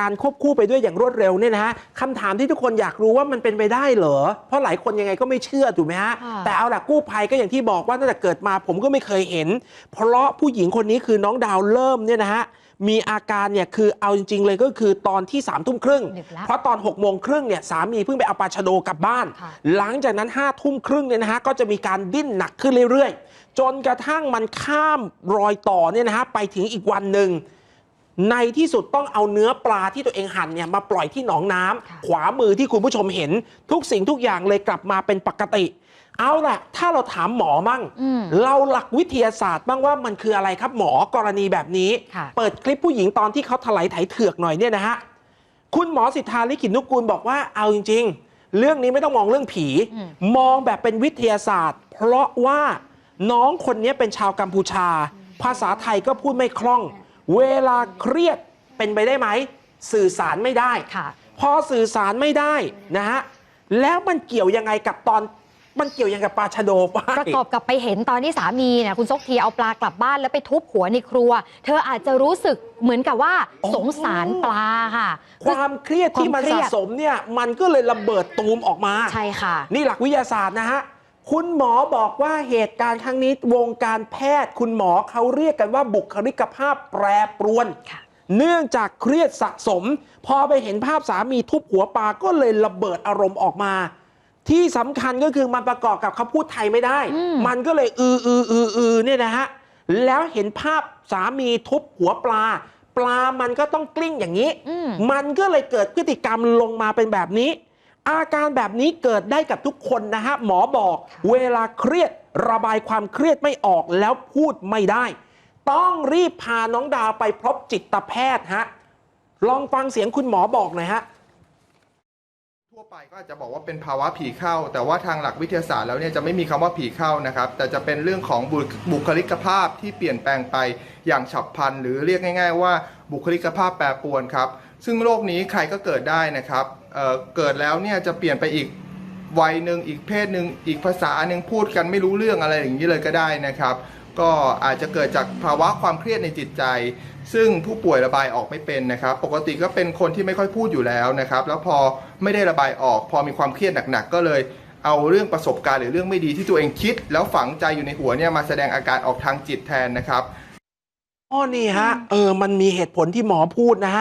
การควบคู่ไปด้วยอย่างรวดเร็วเนี่ยนะฮะคำถามที่ทุกคนอยากรู้ว่ามันเป็นไปได้เหรอ เพราะหลายคนยังไงก็ไม่เชื่อถูกไหมฮะค่ะแต่เอาล่ะกู้ภัยก็อย่างที่บอกว่าตั้งแต่เกิดมาผมก็ไม่เคยเห็น เพราะผู้หญิงคนนี้คือน้องดาวเริ่มเนี่ยนะฮะมีอาการเนี่ยคือเอาจริง ๆ เลยก็คือตอนที่3ามทุ่มครึ่งดึกแล้วเพราะตอน6กโมงครึ่งเนี่ยสามีเพิ่งไปเอาปลาชะโดกลับบ้านค่ะหลังจากนั้น5้าทุ่มครึ่งเนี่ยนะฮะก็จะมีการดิ้นหนักขึ้นเรื่อยๆ จนกระทั่งมันข้ามรอยต่อเนี่ยนะฮะไปถึงอีกวันหนึ่ง ในที่สุดต้องเอาเนื้อปลาที่ตัวเองหั่นเนี่ยมาปล่อยที่หนองน้ำค่ะขวามือที่คุณผู้ชมเห็น ทุกสิ่งทุกอย่างเลยกลับมาเป็นปกติ เอาล่ะ ถ้าเราถามหมอมั่งอืมเราหลักวิทยาศาสตร์บ้างว่ามันคืออะไรครับหมอกรณีแบบนี้ค่ะเปิดคลิปผู้หญิงตอนที่เขาถลายไถเถือกหน่อยเนี่ยนะฮะคุณหมอสิทธาลิขิตนุกูลบอกว่าเอาจริง ๆ เรื่องนี้ไม่ต้องมองเรื่องผีอืมมองแบบเป็นวิทยาศาสตร์ เพราะว่าน้องคนนี้เป็นชาวกัมพูชา ภาษาไทยก็พูดไม่คล่อง เวลาเครียดเป็นไปได้ไหม สื่อสารไม่ได้ค่ะ พอสื่อสารไม่ได้นะฮะแล้วมันเกี่ยวยังไงกับตอนมันเกี่ยวยังไงกับปลาชะโดป้าประกอบกับไปเห็นตอนที่สามีเนี่ยคุณซกทีเอาปลากลับบ้านแล้วไปทุบหัวในครัว เธออาจจะรู้สึกเหมือนกับว่าอ๋อสงสารปลาค่ะ ความเครียดที่มันความเครีสะยดสมเนี่ยมันก็เลยระเบิดตูมออกมา ใช่ค่ะ นี่หลักวิทยาศาสตร์นะฮะ คุณหมอบอกว่าเหตุการณ์ครั้งนี้วงการแพทย์คุณหมอเขาเรียกกันว่าบุคลิกภาพแปรปรวนค่ะเนื่องจากเครียดสะสม พอไปเห็นภาพสามีทุบหัวปลาก็เลยระเบิดอารมณ์ออกมา ที่สำคัญก็คือมันประกอบกับเขาพูดไทยไม่ได้อืมมันก็เลยอืออืออืออือเนี่ยนะฮะแล้วเห็นภาพสามีทุบหัวปลา ปลามันก็ต้องกลิ้งอย่างนี้อืมมันก็เลยเกิดพฤติกรรมลงมาเป็นแบบนี้ อาการแบบนี้เกิดได้กับทุกคนนะฮะหมอบอก เวลาเครียดระบายความเครียดไม่ออกแล้วพูดไม่ได้ ต้องรีบพาน้องดาวไปพบจิตแพทย์ฮะลองฟังเสียงคุณหมอบอกหน่อยฮะทั่วไปก็อาจจะบอกว่าเป็นภาวะผีเข้า แต่ว่าทางหลักวิทยาศาสตร์แล้วเนี่ยจะไม่มีคำว่าผีเข้านะครับ แต่จะเป็นเรื่องของบุบุคลิกภาพที่เปลี่ยนแปลงไปอย่างฉับพลันหรือเรียกง่าย ๆ ว่าบุคลิกภาพแปรปรวนครับ ซึ่งโรคนี้ใครก็เกิดได้นะครับเอ่อ เกิดแล้วเนี่ยจะเปลี่ยนไปอีกวัยหนึ่งอีกเพศหนึ่งอีกภาษาหนึ่งพูดกันไม่รู้เรื่องอะไรอย่างนี้เลยก็ได้นะครับ ก็อาจจะเกิดจากภาวะความเครียดในจิตใจ ซึ่งผู้ป่วยระบายออกไม่เป็นนะครับ ปกติก็เป็นคนที่ไม่ค่อยพูดอยู่แล้วนะครับ แล้วพอไม่ได้ระบายออก พอมีความเครียดหนักๆก็เลยเอาเรื่องประสบการณ์หรือเรื่องไม่ดีที่ตัวเองคิด แล้วฝังใจอยู่ในหัวเนี่ยมาแสดงอาการออกทางจิตแทนนะครับอ๋อนี่ฮะเออมันมีเหตุผลที่หมอพูดนะฮะ